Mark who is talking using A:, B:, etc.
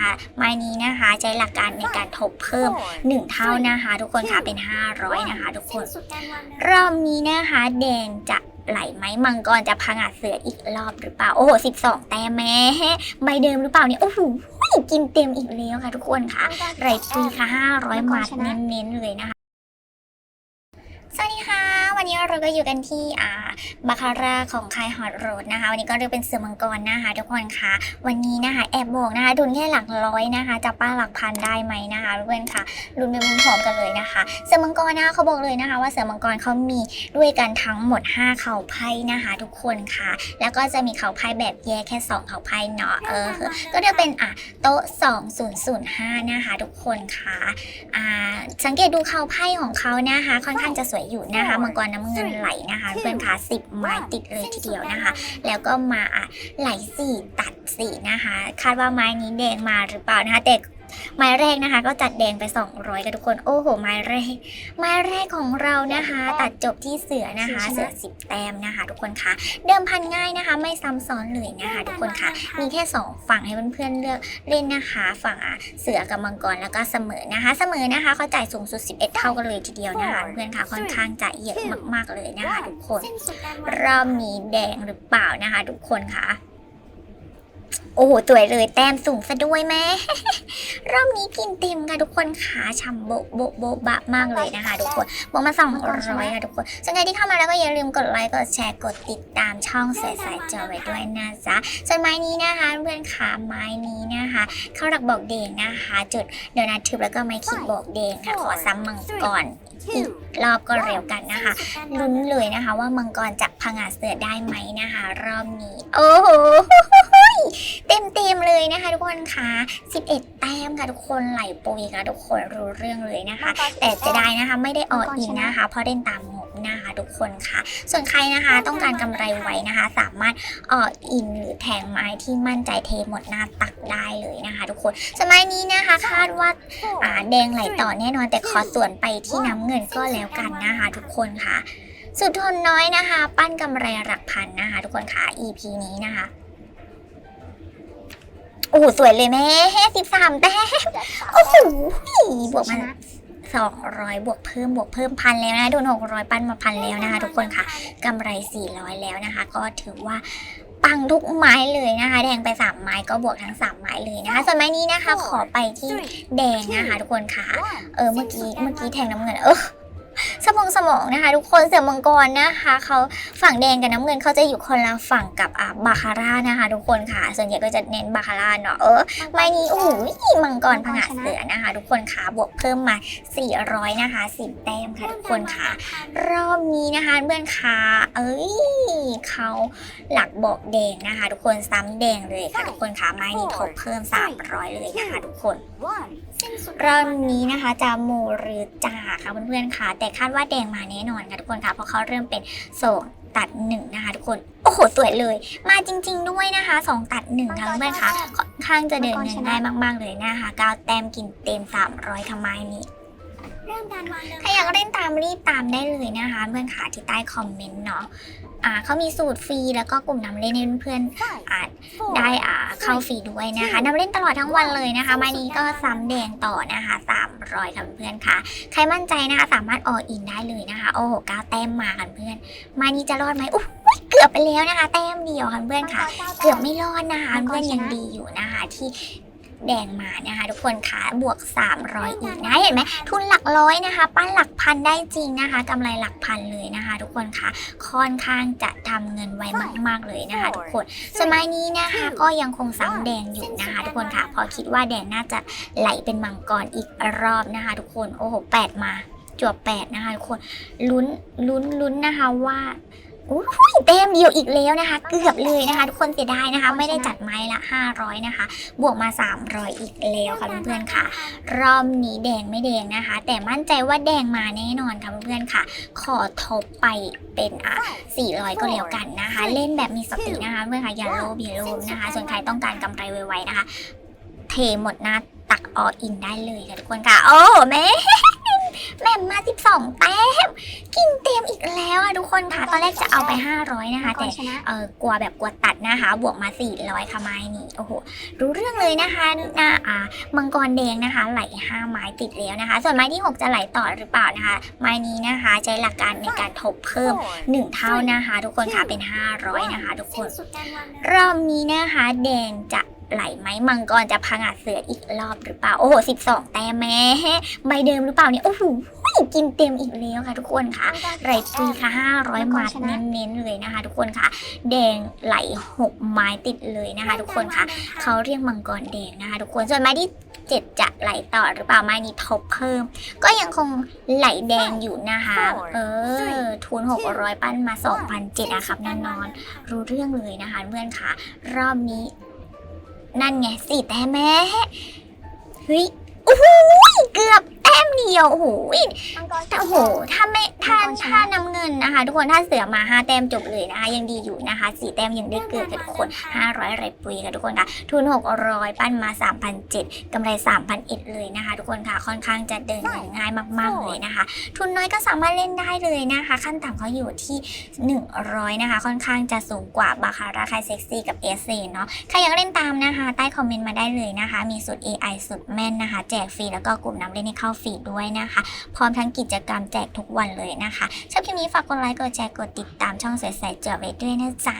A: นะคะ ไม้นี้นะคะใช้หลักการในการทบเพิ่ม 1 เท่านะคะ ทุกคนค่ะเป็น 500 นะคะ ทุกคนรอบนี้นะคะแดงจะไหลไหมมังกรจะพังอาจเสืออีกรอบหรือเปล่า โอ้โห12แต้มแม่ใบเดิมหรือเปล่าเนี่ยโอ้โหกินเต็มอีกแล้วค่ะทุกคนค่ะไรฟรีค่ะ500มาทเน้นๆเลยนะคะสวัสดีค่ะ วันนี้เราก็อยู่กันที่อ่าบาคาร่าของคายฮอตโรดนะคะ วันนี้ก็เรียกเป็นเสือมังกรนะคะ ทุกคนค่ะวันนี้นะคะแอบบอกนะคะดุนแค่หลักร้อยนะคะจะป้าหลักพันได้ไหมนะคะทุกคนค่ะรุนไปพร้อมกันเลยนะคะ เสือมังกรนะคะเขาบอกเลยนะคะ ว่าเสือมังกรเขามีด้วยกันทั้งหมด 5 เขาไพ่นะคะ ทุกคนค่ะ แล้วก็จะมีเขาไพ่แบบแยกแค่ 2 เขาไพ่เนาะเออก็จะเป็นอะโต๊ะ2005นะคะ ทุกคนค่ะอ่าสังเกตดูเขาไพ่ของเขานะคะ ค่อนข้างจะสวยอยู่นะคะมังกรน้ำเงินไหลนะคะเพื่อนคะสิบไม้ติดเลยทีเดียวนะคะ แล้วก็มาอะไหลสี่ตัดสี่นะคะ คาดว่าไม้นี้แดงมาหรือเปล่านะคะแต่ ไม้แรกนะคะ ก็จัดแดงไป 200กันทุกคนโอ้โห ไม้แรก ไม้แรกของเรานะคะ ตัดจบที่เสือนะคะ เสือสิบแต้มนะคะ ทุกคนคะเดิมพันง่ายนะคะ ไม่ซ้ำซ้อนเลยนะคะ ทุกคนคะมีแค่สองฝั่งให้เพื่อนๆเลือกเล่นนะคะ ฝั่งอะเสือกับมังกรแล้วก็เสมอนะคะ เสมอนะคะเขาจ่ายสูงสุด 11 เท่ากันเลยทีเดียวนะคะ เพื่อนคะค่อนข้างจะเยอะมากๆเลยนะคะ ทุกคนรอบนี้แดงหรือเปล่านะคะ ทุกคนคะ โอ้โหสวยเลยแต้มสูงซะด้วยแม่ รอบนี้กินเต็มค่ะทุกคนขาฉ่ำโบโบโบะบะมากเลยนะคะทุกคนบอกมาสองร้อยค่ะทุกคนส่วนใครที่เข้ามาแล้วก็อย่าลืมกดไลค์กดแชร์กดติดตามช่องส่ใส่จอไว้ด้วยนะจ๊ะส่วนไม้นี้นะคะเพื่อนขาไม้นี้นะคะ เข้าหลักบอกเดงนะคะ จุดโดนัททึบแล้วก็ไม้ขีดบอกเดงค่ะขอซ้ำมังกรอีกรอบก็เร็วกันนะคะลุ้นเลยนะคะ ว่ามังกรจะพังอาเสือได้ไหมนะคะ รอบนี้ โอ้โห เต็มเต็มๆเลยนะคะ ทุกคนคะ11 แต้มค่ะทุกคนไหลปุยค่ะทุกคนรู้เรื่องเลยนะคะ แต่จะได้นะคะไม่ได้อออินนะคะ เพราะเล่นตามงบนะคะ ทุกคนค่ะ ส่วนใครนะคะต้องการกำไรไว้นะคะ สามารถอออินหรือแทงไม้ที่มั่นใจเทหมดหน้าตักได้เลยนะคะ ทุกคนสมัยนี้นะคะคาดว่าอ่าแดงไหลต่อแน่นอนแต่ขอส่วนไปที่น้ำเงินก็แล้วกันนะคะ ทุกคนค่ะสุดทนน้อยนะคะ ปั้นกำไรหลักพันนะคะ ทุกคนค่ะ EP นี้นะคะ โอ้โหสวยเลยแม่สิบสามแต้มโอ้โหบวกมาสองร้อยบวกเพิ่มบวกเพิ่มพันแล้วนะโดนหกร้อยปั้นมาพันแล้วนะคะทุกคนค่ะกำไรสี่ร้อยแล้วนะคะ ก็ถือว่าปังทุกไม้เลยนะคะ แดงไปสามไม้ก็บวกทั้งสามไม้เลยนะคะส่วนไม้นี้นะคะ ขอไปที่แดงนะคะ ทุกคนค่ะ เออเมื่อกี้เมื่อกี้แทงน้ำเงินเออส มงสมองนะคะ ทุกคนเสือมังกรนะคะเขาฝั่งแดงกับน้ำเงินเขาจะอยู่คนละฝั่งกับอ่าบาคาร่านะคะ ทุกคนค่ะ ส่วนใหญ่ก็จะเน้นบาคาร่าเนาะเออไม้นี้โอ้โหมังกรผงาดเสือนะคะ ทุกคนค่ะบวกเพิ่มมา 400 นะคะ10แต้มค่ะทุกคนค่ะ รอบนี้นะคะเพื่อนคะเอ้ยเขาหลักบอกแดงนะคะ ทุกคนซ้ำแดงเลยค่ะทุกคนค่ะไม้นี้ทบเพิ่ม 300 เลยนะคะ ทุกคน รอบนี้นะคะจะโมหรือจ่าค่ะเพื่อนๆค่ะ แต่คาดว่าแดงมาแน่นอนค่ะทุกคนค่ะ เพราะเขาเริ่มเป็นโสงตัดหนึ่งนะคะทุกคน โอ้โห สวยเลย มาจริง ๆ ด้วยนะคะสองตัดหนึ่งค่ะเพื่อนๆค่ะค่อนข้างจะเดินเงินได้มาก ๆ เลยนะคะก้าวแต้มกินเต็ม 300ทำไมนี้
B: เริ่มการวางเดิม
A: ถ้าอยากเล่นตามรีบตามได้เลยนะคะ เพื่อนขาที่ใต้คอมเมนต์เนาะอ่าเขามีสูตรฟรีแล้วก็กลุ่มนำเล่นให้เพื่อนๆอ่าได้อ่าเข้าฟรีด้วยนะคะนำเล่นตลอดทั้งวันเลยนะคะมานี้ก็ซ้ำแดงต่อนะคะ300ค่ะเพื่อนๆค่ะ ใครมั่นใจนะคะสามารถออินได้เลยนะคะ โอ้โหก้าวแต้มมาค่ะเพื่อน มานี้จะรอดไหมอุ๊ยเกือบไปแล้วนะคะ แต้มเดียวค่ะเพื่อนค่ะ เกือบไม่รอดนะคะเพื่อนยังดีอยู่นะคะที่ แดงมานะคะทุกคนคะบวก 300 อีกนะเห็นไหมทุนหลักร้อยนะคะ ปั้นหลักพันได้จริงนะคะกำไรหลักพันเลยนะคะ ทุกคนคะค่อนข้างจะทำเงินไวมากๆเลยนะคะ ทุกคนสมัยนี้นะคะก็ยังคงซ้ำแดงอยู่นะคะ ทุกคนค่ะเพอคิดว่าแดงน่าจะไหลเป็นมังกรอีกรอบนะคะ ทุกคนโอ้โหแปดมาจวบแปดนะคะทุกคนลุ้นลุ้นลุ้นนะคะว่า อุ้ยเต็มเดียวอีกแล้วนะคะ เกือบเลยนะคะ ทุกคนเสียดายนะคะ ไม่ได้จัดไม้ละ 500 นะคะ บวกมา 300 อีกแล้วค่ะเพื่อนๆค่ะ รอบนี้แดงไม่แดงนะคะ แต่มั่นใจว่าแดงมาแน่นอนค่ะเพื่อนๆค่ะ ขอทบไปเป็นอะ400 ก็แล้วกันนะคะ เล่นแบบมีสตินะคะเพื่อนค่ะอย่าโลภอย่าโลภนะคะ ส่วนใครต้องการกำไรไวๆนะคะ เทหมดหน้าตักออินได้เลยค่ะทุกคนค่ะ โอ้แม่ แหม่มมา 12 แต้ม กินเต็มอีกแล้วอะทุกคนค่ะ ตอนแรกจะเอาไป 500 นะคะ แต่
B: ชนะ
A: เออกลัวแบบกลัวตัดนะคะ บวกมา 400 ค่ะไม้นี้โอ้โห รู้เรื่องเลยนะคะนะอ่ามังกรแดงนะคะ ไหล 5 ไม้ติดแล้วนะคะ ส่วนไม้ที่ 6 จะไหลต่อหรือเปล่านะคะ ไม้นี้นะคะใช้หลักการในการทบเพิ่ม 1 เท่านะคะ ทุกคนค่ะ เป็น 500 นะคะ ทุกคน
B: สุดการวางเดิม
A: รอบนี้นะคะ แดงจะ ไหลไหมมังกรจะพังอาจเสืออีกรอบหรือเปล่า โอ้โห12แต้มแม่ใบเดิมหรือเปล่าเนี่ย โอ้โหกินเต็มอีกแล้วค่ะทุกคนค่ะไหลฟรีค่ะ500มัดเน้นๆเลยนะคะ ทุกคนค่ะ แดงไหล6ไม้ติดเลยนะคะ ทุกคนค่ะเขาเรียกมังกรแดงนะคะ ทุกคนส่วนไม้ที่7จะไหลต่อหรือเปล่าไม้นี้ทบเพิ่ม ก็ยังคงไหลแดงอยู่นะคะ เออทุน600ปั้นมา2,007อะครับแน่นอน รู้เรื่องเลยนะคะเพื่อนค่ะ รอบนี้ นั่นไงสี่แต้มแม่เฮ้ยโอ้โหเกือบแต้มเดียวโอ้โห
B: มังกร
A: แต่โอ้โหถ้าไม่ถ้าถ้าน้ำเงินนะคะ ทุกคนถ้าเสือมาห้าแต้มจบเลยนะคะ ยังดีอยู่นะคะสี่แต้มยังได้เกิดกับทุกคนห้าร้อยไรปุยค่ะทุกคนค่ะ ทุนหกร้อยปั้นมาสามพันเจ็ดกำไรสามพันเอ็ดเลยนะคะ ทุกคนค่ะค่อนข้างจะเดินง่ายมากๆเลยนะคะ ทุนน้อยก็สามารถเล่นได้เลยนะคะ ขั้นต่ำเขาอยู่ที่ 100 นะคะ ค่อนข้างจะสูงกว่าบาคาราคายเซ็กซี่กับเอสเนาะใครอยากเล่นตามนะคะ ใต้คอมเมนต์มาได้เลยนะคะ มีสูตร AI สุดแม่นนะคะ แจกฟรีแล้วก็กลุ่มน้ำเล่นให้เข้าฟรีด้วยนะคะ พร้อมทั้งกิจกรรมแจกทุกวันเลยนะคะชอบคลิปนี้ฝากกดไลค์ กดแชร์ กดติดตามช่องใสๆเจอไว้ด้วยนะจ๊ะ